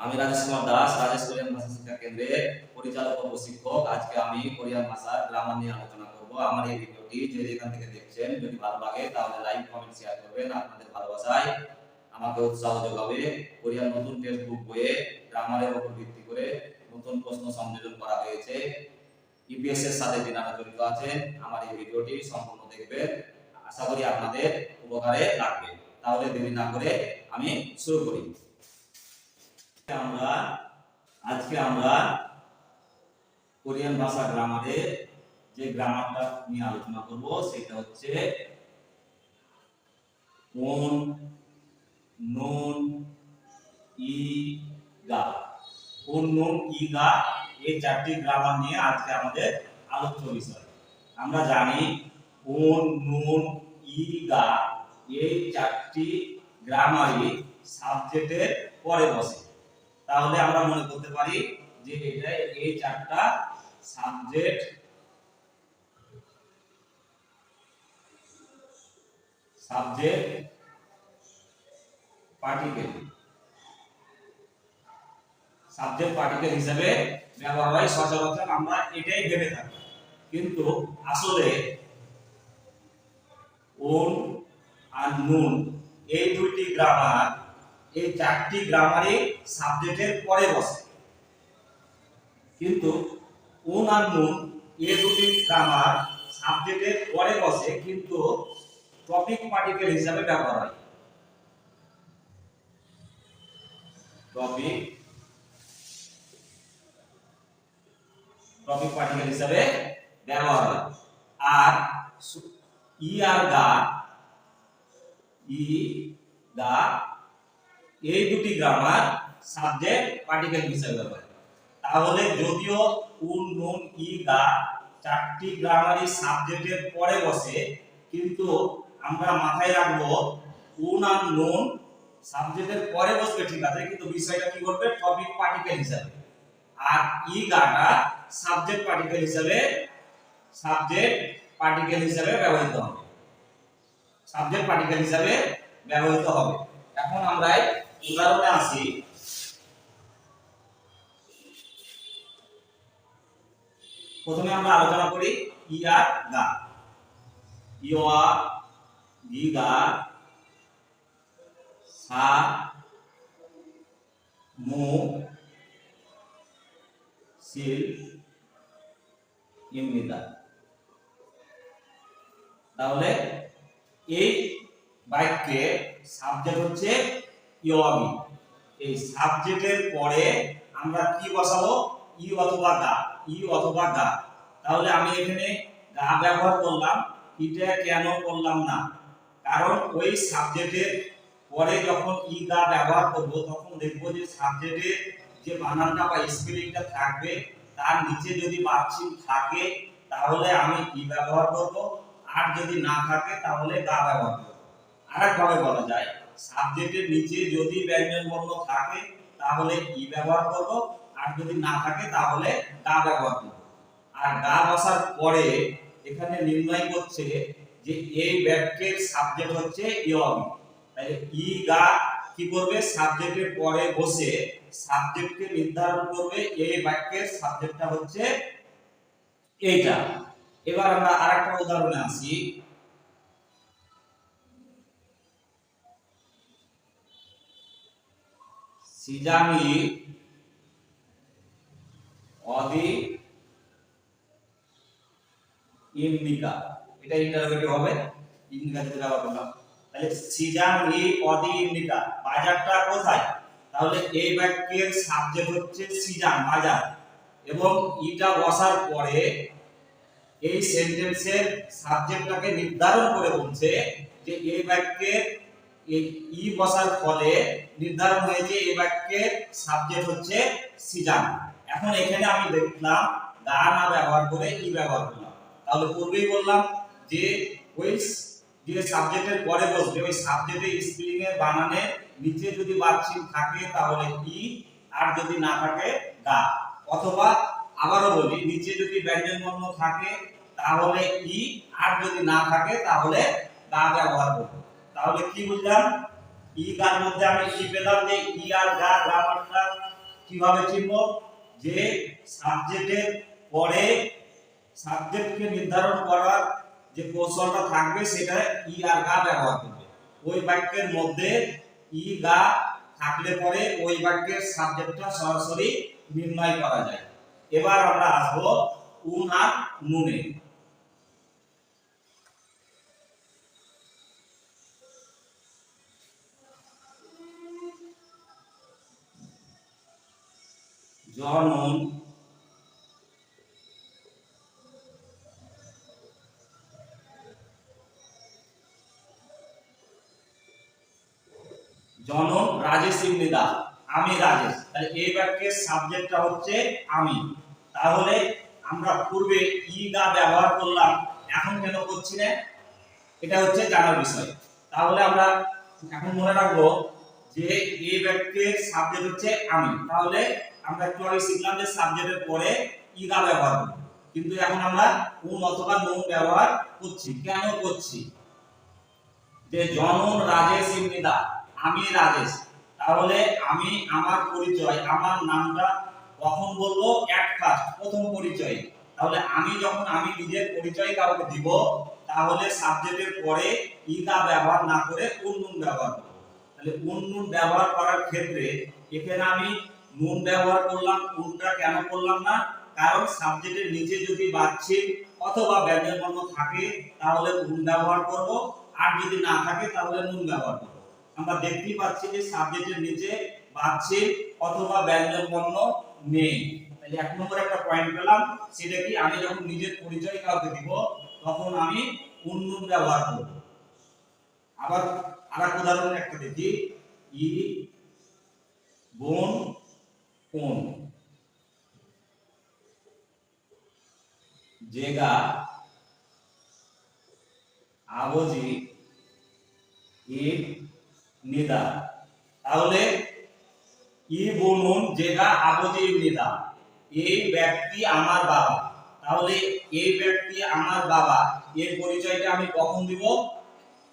আমি রাজেশ কুমার দাস, রাজেশ কোরিয়ান ভাষা শিক্ষা কেন্দ্রের পরিচালক ও প্রশিক্ষক। আজকে আমি কোরিয়ান ভাষার গ্রামার নিয়ে আলোচনা করব। আমার এই ভিডিওটি যে যেখান থেকে দেখছেন, যদি ভালো লাগে তাহলে লাইক, কমেন্ট শেয়ার করবেন। আপনাদের ভালোবাসায় আমাকে উৎসাহ যোগাবে। কোরিয়ান নতুন টেক্সট বুক বইয়ে গ্রামারের উপর ভিত্তি করে নতুন প্রশ্ন সংযোজন করা হয়েছে। ইপিএস এর সাথে যিনারা জড়িত আছেন। আমার এই ভিডিওটি সম্পূর্ণ দেখবেন। আশা করি আপনাদের উপকারে লাগবে। তাহলে দেরি না করে আমি শুরু করি। আমরা, আজকে আমরা কোরিয়ান ভাষা গ্রামারের যে গ্রামারটা নিয়ে আলোচনা করব, সেটা হচ্ছে কোন নুন, ই, গা। নুন, ই, গা, এই চারটি গ্রামার নিয়ে আজকে আমাদের আলোচ্য বিষয়। আমরা জানি কোন নুন, ই, গা, এই চারটি গ্রামারই সাবজেক্টের পরে বসে। তাহলে আমরা মনে করতে পারি যে এটা এই চারটা subject subject particle. Subject particle হিসেবে ব্যবহার হয় সচরাচর, আমরা এটাই ভেবে থাকি। কিন্তু আসলে ওন আর নুন, এই দুইটি গ্রামার এই চারটি গ্রামারই সাবজেক্টের পরে বসে। কিন্তু ওন আর নুন এই দুটি গ্রামার সাবজেক্টের পরে বসে, কিন্তু টপিক পার্টিকেল হিসাবে ব্যবহার হয়। টপিক টপিক পার্টিকেল হিসাবে ব্যবহার হয়। আর ই আর গা ই গা এই দুটি গ্রামার সাবজেক্ট পার্টিকেল হিসাবে ব্যবহার তাহলে যদিও উন নুন, ই, গা চারটি গ্রামারই সাবজেক্টের পরে বসে, কিন্তু আমরা মাথায় রাখব উন আর নুন সাবজেক্টের পরে বসবে ঠিক আছে, কিন্তু বিষয়টা কি করবে? টপিক পার্টিকেল হিসাবে। আর ই, গাটা সাবজেক্ট পার্টিকেল হিসাবে সাবজেক্ট পার্টিকেল হিসাবে ব্যবহৃত হবে। সাবজেক্ট পার্টিকেল হিসাবে ব্যবহৃত হবে। এখন আমরা উদাহরণে আসি প্রথমে আমরা আলোচনা করি ই আর গা। ইয়া গি গা, সা, মু তাহলে এই বাক্যে সাবজেক্ট হচ্ছে ইয়বি এই সাবজেক্টের পরে আমরা কি বসাবো? ই অথবা গা। ই অথবা গা। তাহলে আমি এখানে গা ব্যবহার করলাম এটা কেন করলাম না? কারণ ওই সাবজেক্টের পরে যখন ই গা ব্যবহার করব, তখন দেখব যে সাবজেক্টের যে বানানটা বা স্পেলিংটা থাকবে, তার নিচে যদি বাচ্চিন থাকে, তাহলে আমি ই ব্যবহার করব। আর যদি না থাকে, তাহলে গা ব্যবহার করব। আরেকভাবে বলা যায় সাবজেক্টের নিচে যদি ব্যঞ্জন বর্ণ থাকে, তাহলে ই ব্যবহার করব? আর যদি না থাকে, তাহলে গা ব্যবহার করব। আর গা বসার পরে এখানে নির্ণয় করছে যে এই বাক্যের সাবজেক্ট হচ্ছে ইয়বি তাহলে ই গা কি করবে? সাবজেক্টের পরে বসে সাবজেক্টকে নির্ধারণ করবে, এই বাক্যের সাবজেক্টটা হচ্ছে এইটা। এবার আমরা আরেকটা উদাহরণে আসি। সিজামি অদি ইন্ডিকা এটা ইন্টারোগেটিভ হবে যদি ব্যবহার করলাম তাহলে সিজামি অদি ইন্ডিকা বাজারটা কোথায়? তাহলে এই বাক্যের সাবজেক্ট হচ্ছে সিজান বাজার। এবং ইটা বসার পরে এই সেন্টেন্সের সাবজেক্টটাকে নির্ধারণ করে বলছে যে এই বাক্যের এই ই বসার ফলে নির্ধারণ হয়েছে এই বাক্যের সাবজেক্ট হচ্ছে সিজান। এখন এখানে আমি দেখলাম গা না ব্যবহার করে ই ব্যবহার করলাম। তাহলে পূর্বেই বললাম যে ওই যে সাবজেক্টের পরে বসবে, ওই সাবজেক্টের স্পেলিং এর বানানে নিচে যদি বাচ্চিন থাকে তাহলে ই, আর যদি না থাকে গা অথবা আবারও বলি, নিচে যদি ব্যঞ্জন বর্ণ থাকে তাহলে ই, আর যদি না থাকে তাহলে গা ব্যবহার করব। তাহলে কি বুঝলাম? ই গার মধ্যে আমি কি পেলাম যে ই আর গা গ্রামারটা কীভাবে চিনব? যে সাবজেক্টের পরে সাবজেক্টকে নির্ধারণ করার যে কৌশলটা থাকবে, সেটা ই আর গা ব্যবহার করবে। ওই বাক্যের মধ্যে ই গা থাকলে পরে ওই বাক্যের সাবজেক্টটা সরাসরি নির্ণয় করা যায়। এবার আমরা আসব উন আর নুনে। জনন জনন রাজেশ ইমনিদা আমি রাজেশ তাহলে এই বাক্যের সাবজেক্টটা হচ্ছে আমি। তাহলে আমরা পূর্বে ই দা ব্যবহার করলাম, এখন কেন করছি না? এটা হচ্ছে জানার বিষয়। তাহলে আমরা এখন মনে রাখব যে এই বাক্যের সাবজেক্ট হচ্ছে আমি। তাহলে আমরা শিখলাম যে সাবজেক্টের পরে ই দা ব্যবহার করব। কিন্তু এখন আমরা উন অথবা নুন ব্যবহার করছি, কেন করছি? যে জনন রাজেশ ইমনিদা আমি রাজেশ। তাহলে আমি আমার পরিচয়, আমার নামটা কখন বলব? এক ফার্স্ট প্রথম পরিচয়। তাহলে আমি যখন আমি নিজের পরিচয় কাউকে দিব, তাহলে সাবজেক্টের পরে ইদা ব্যবহার না করে উন্নুন ব্যবহার করব। তাহলে উন্নুন ব্যবহার করার ক্ষেত্রে এখানে আমি নুন ব্যবহার করলাম উনটা কেন করলাম না? কারণ সাবজেক্টের নিচে যদি বাচ্চিক অথবা ব্যঞ্জন বর্ণ থাকে, তাহলে উন ব্যবহার করব। আর যদি না থাকে, তাহলে নুন ব্যবহার করব। আমরা দেখতেই পাচ্ছি যে সাবজেক্টের নিচে বাচ্চিক অথবা ব্যঞ্জন বর্ণ নেই। তাহলে এক নম্বর একটা পয়েন্ট পেলাম, সেটা কি আমি যখন নিজের পরিচয় কাউকে দিব, তখন আমি উন্নুন ব্যবহার করব? আবার আরেক উদাহরণ একটা দেখি। ই, বোন কোন? জেগা, আবজি ইট নিদা। তাহলে ই বনুন যেটা আবজি নিদা। এই ব্যক্তি আমার বাবা। তাহলে এই ব্যক্তি আমার বাবা। এর পরিচয়টা আমি কখন দিব?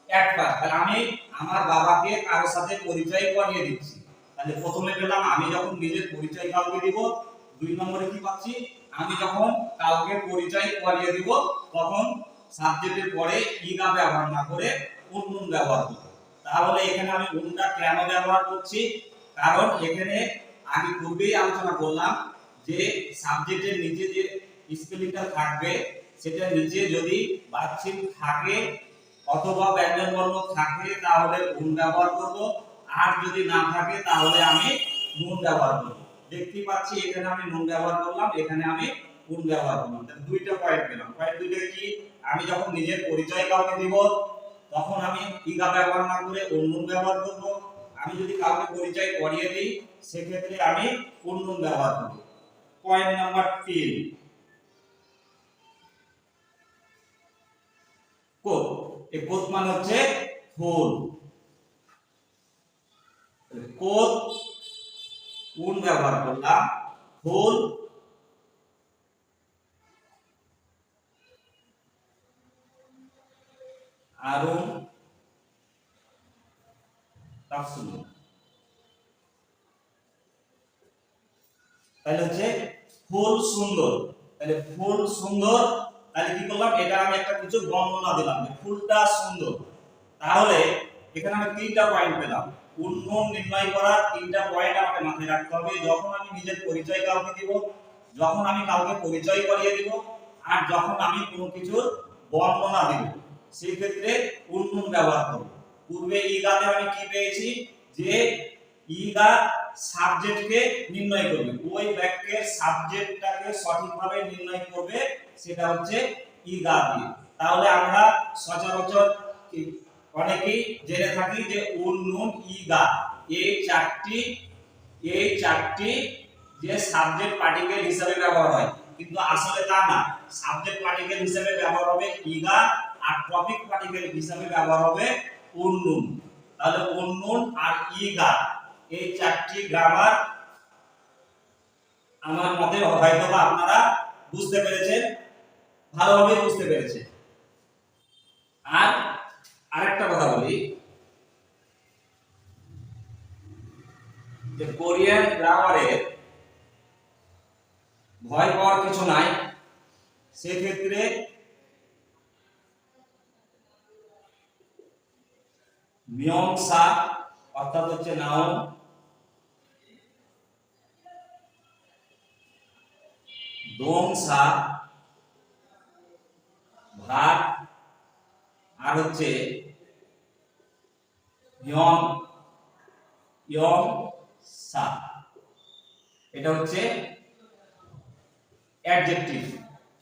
একবার। তাহলে আমি আমার বাবাকে কারোর সাথে পরিচয় করিয়ে দিচ্ছি। তাহলে প্রথমে পেলাম আমি যখন নিজের পরিচয় কাউকে দিব, দুই নম্বরে কি পাচ্ছি? আমি যখন কাউকে পরিচয় করিয়ে দিব, তখন সাবজেক্টের পরে ইগা ব্যবহার না করে উন্নুন ব্যবহার করব। তাহলে এখানে আমি উনটা কেন ব্যবহার করছি? কারণ এখানে আমি পূর্বেই আলোচনা করলাম যে সাবজেক্টের নিচে যে স্পেলিংটা থাকবে, সেটা নিচে যদি বাচ্চিক থাকে অথবা ব্যঞ্জন বর্ণ থাকে, তাহলে উন ব্যবহার করব। আর যদি না থাকে, তাহলে আমি নুন ব্যবহার করব। দেখতে পাচ্ছি, এখানে আমি নুন ব্যবহার করলাম, এখানে আমি উন ব্যবহার করলাম। তাহলে দুইটা পয়েন্ট পেলাম। পয়েন্ট দুইটা কি? আমি যখন নিজের পরিচয় কাউকে দিব, তখন আমি ইগা ব্যবহার না করে উন্নুন ব্যবহার করব। আমি যদি কাউকে পরিচয় করিয়ে দিই, সেক্ষেত্রে আমি উন্নুন ব্যবহার করব। পয়েন্ট নাম্বার তিন। কোত এই কোত মানে হচ্ছে ফুল। কোত উন ব্যবহার করলাম? তাফসুল। তাহলে হচ্ছে ফুল সুন্দর। তাহলে ফুল সুন্দর, তাহলে কি করলাম? এটা আমি একটা কিছু বর্ণনা দিলাম ফুলটা সুন্দর। তাহলে এখানে আমি তিনটা পয়েন্ট পেলাম। উন্নয়ন নির্ণয় করার তিনটা পয়েন্ট আমাকে মাথায় রাখতে হবে। যখন আমি নিজের পরিচয় কাউকে দিব, যখন আমি কাউকে পরিচয় করিয়ে দিব, আর যখন আমি কোনো কিছুর বর্ণনা দিব, সেই ক্ষেত্রে উন্নয়ন ব্যবহার করব। পূর্বে ইগাতে আমি কি পেয়েছি? যে ইগা সাবজেক্টকে নির্ণয় করবে। ওই বাক্যের সাবজেক্টটাকে সঠিকভাবে নির্ণয় করবে, সেটা হচ্ছে ইগা দিয়ে। তাহলে আমরা সচরাচর অনেকেই জেনে থাকি যে উন নুন ইগা এই চারটি এই চারটি যে সাবজেক্ট পার্টিকেল হিসেবে ব্যবহার হয়, কিন্তু আসলে তা না। সাবজেক্ট পার্টিকেল হিসেবে ব্যবহার হবে ইগা আর টপিক পার্টিকেল হিসেবে ব্যবহার হবে উন্নুন। তাহলে উন্নুন আর ইগা এই চারটি গ্রামার আমার মতে হয়তো বা আপনারা বুঝতে পেরেছেন ভালোভাবে বুঝতে পেরেছেন। আর আরেকটা কথা বলি। যে কোরিয়ান গ্রামারের ভয় পাওয়ার কিছু নাই, সেক্ষেত্রে মিয়ংসা, অর্থাৎ হচ্ছে নাউন দোংসা ভাত আর হচ্ছে সা। এটা হচ্ছে অ্যাডজেক্টিভ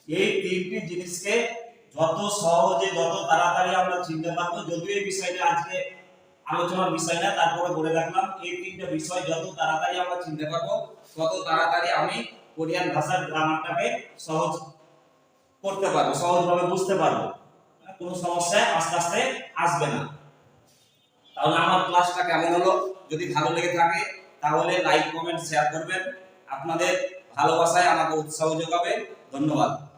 এই তিনটি জিনিসকে যত সহজে, যত তাড়াতাড়ি আমরা চিনতে পারব, যদিও এই বিষয়টা আজকে আলোচনার বিষয় না, তারপরে বলে রাখলাম, এই তিনটা বিষয় যত তাড়াতাড়ি আমরা চিনতে পারব, তত তাড়াতাড়ি আমি কোরিয়ান ভাষার গ্রামারটাকে সহজ করতে পারব, সহজভাবে বুঝতে পারব। কোনো সমস্যায় আস্তে আস্তে আসবে না। তাহলে আমার ক্লাসটা কেমন হলো? যদি ভালো লেগে থাকে, তাহলে লাইক কমেন্ট শেয়ার করবেন। আপনাদের ভালোবাসায় আমাকে উৎসাহ যোগাবে। ধন্যবাদ।